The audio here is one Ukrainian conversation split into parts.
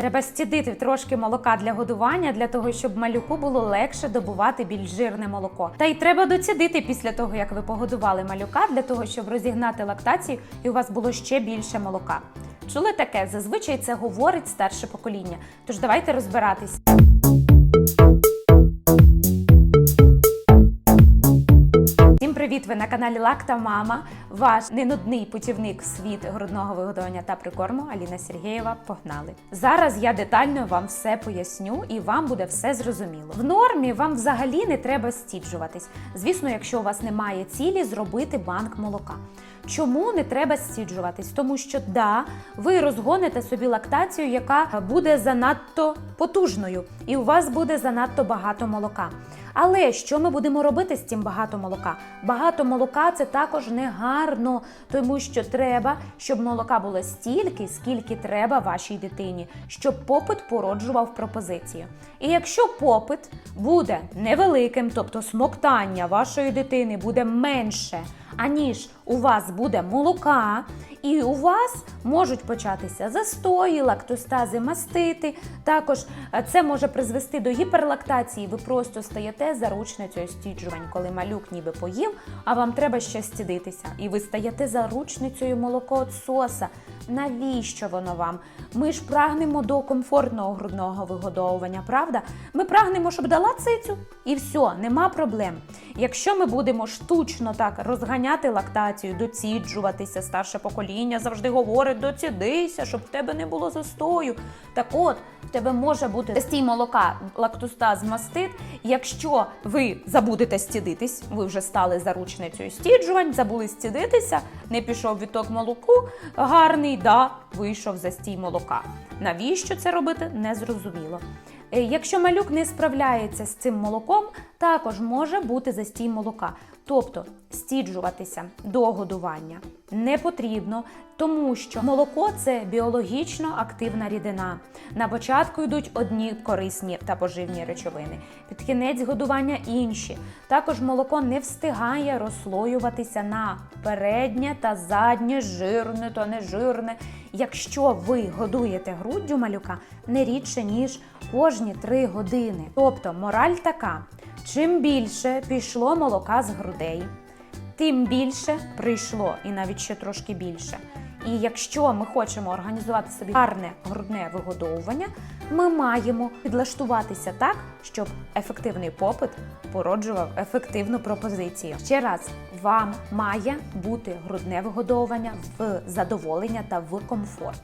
Треба стідити трошки молока для годування, для того, щоб малюку було легше добувати більш жирне молоко. Та й треба доцідити після того, як ви погодували малюка, для того, щоб розігнати лактацію і у вас було ще більше молока. Чули таке? Зазвичай це говорить старше покоління. Тож давайте розбиратись. Привіт! Ви на каналі Лакта Мама, ваш ненудний путівник в світ грудного вигодовування та прикорму Аліна Сергієва. Погнали! Зараз я детально вам все поясню і вам буде все зрозуміло. В нормі вам взагалі не треба стіджуватись. Звісно, якщо у вас немає цілі зробити банк молока. Чому не треба стіджуватись? Тому що да, ви розгоните собі лактацію, яка буде занадто потужною, і у вас буде занадто багато молока. Але що ми будемо робити з цим багато молока? Багато молока це також не гарно, тому що треба, щоб молока було стільки, скільки треба вашій дитині, щоб попит породжував пропозицію. І якщо попит буде невеликим, тобто смоктання вашої дитини буде менше, аніж у вас буде молока, і у вас можуть початися застої, лактостази, мастити. Також е, це може призвести до гіперлактації. Ви просто стаєте заручницею стіджувань, коли малюк ніби поїв, а вам треба ще стідитися. І ви стаєте заручницею молокоотсоса. Навіщо воно вам? Ми ж прагнемо до комфортного грудного вигодовування, правда? Ми прагнемо, щоб дала цицю, і все, нема проблем. Якщо ми будемо штучно так розганяти лактацію, доціджуватися, старше покоління завжди говорить, доцідися, щоб в тебе не було застою. Так от, в тебе може бути застій молока, лактостаз, мастит. Якщо ви забудете стідитись, ви вже стали заручницею стіджувань, забули стідитися, не пішов відток молоку, гарний, да, вийшов застій молока. Навіщо це робити? Незрозуміло. Е, Якщо малюк не справляється з цим молоком, також може бути застій молока. Тобто стіджуватися до годування не потрібно, тому що молоко це біологічно активна рідина. На початку йдуть одні корисні та поживні речовини, під кінець годування інші. Також молоко не встигає розслоюватися на переднє та заднє, жирне та нежирне. Якщо ви годуєте груддю малюка не рідше ніж кожні 3 години. Тобто мораль така: чим більше пішло молока з грудей, тим більше прийшло, і навіть ще трошки більше. І якщо ми хочемо організувати собі гарне грудне вигодовування, ми маємо підлаштуватися так, щоб ефективний попит породжував ефективну пропозицію. Ще раз, вам має бути грудне вигодовування в задоволення та в комфорт.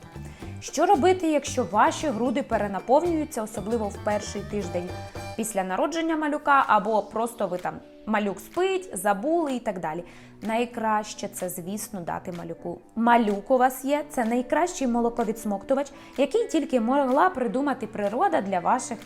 Що робити, якщо ваші груди перенаповнюються, особливо в перший тиждень після народження малюка, або просто ви там малюк спить, забули і так далі. Найкраще це, звісно, дати малюку. Малюк у вас є, це найкращий молоковідсмоктувач, який тільки могла придумати природа для ваших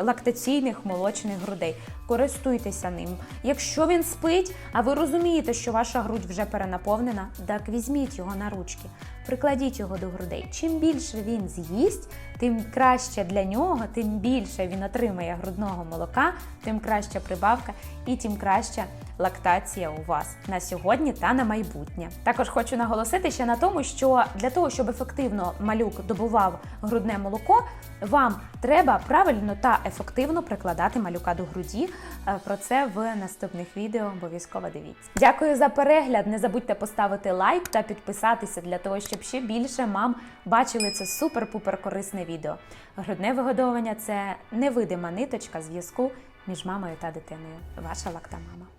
лактаційних молочних грудей. Користуйтеся ним. Якщо він спить, а ви розумієте, що ваша грудь вже перенаповнена, так візьміть його на ручки, прикладіть його до грудей. Чим більше він з'їсть, тим краще для нього, тим більше він отримає грудного молока, тим краща прибавка і тим краща лактація у вас на сьогодні та на майбутнє. Також хочу наголосити ще на тому, що для того, щоб ефективно малюк добував грудне молоко, вам треба правильно та ефективно прикладати малюка до груді. Е, Про це в наступних відео обов'язково дивіться. Дякую за перегляд. Не забудьте поставити лайк та підписатися для того, щоб ще більше мам бачили це супер-пупер корисне відео. Грудне вигодовування це невидима ниточка зв'язку між мамою та дитиною. Ваша лактамама.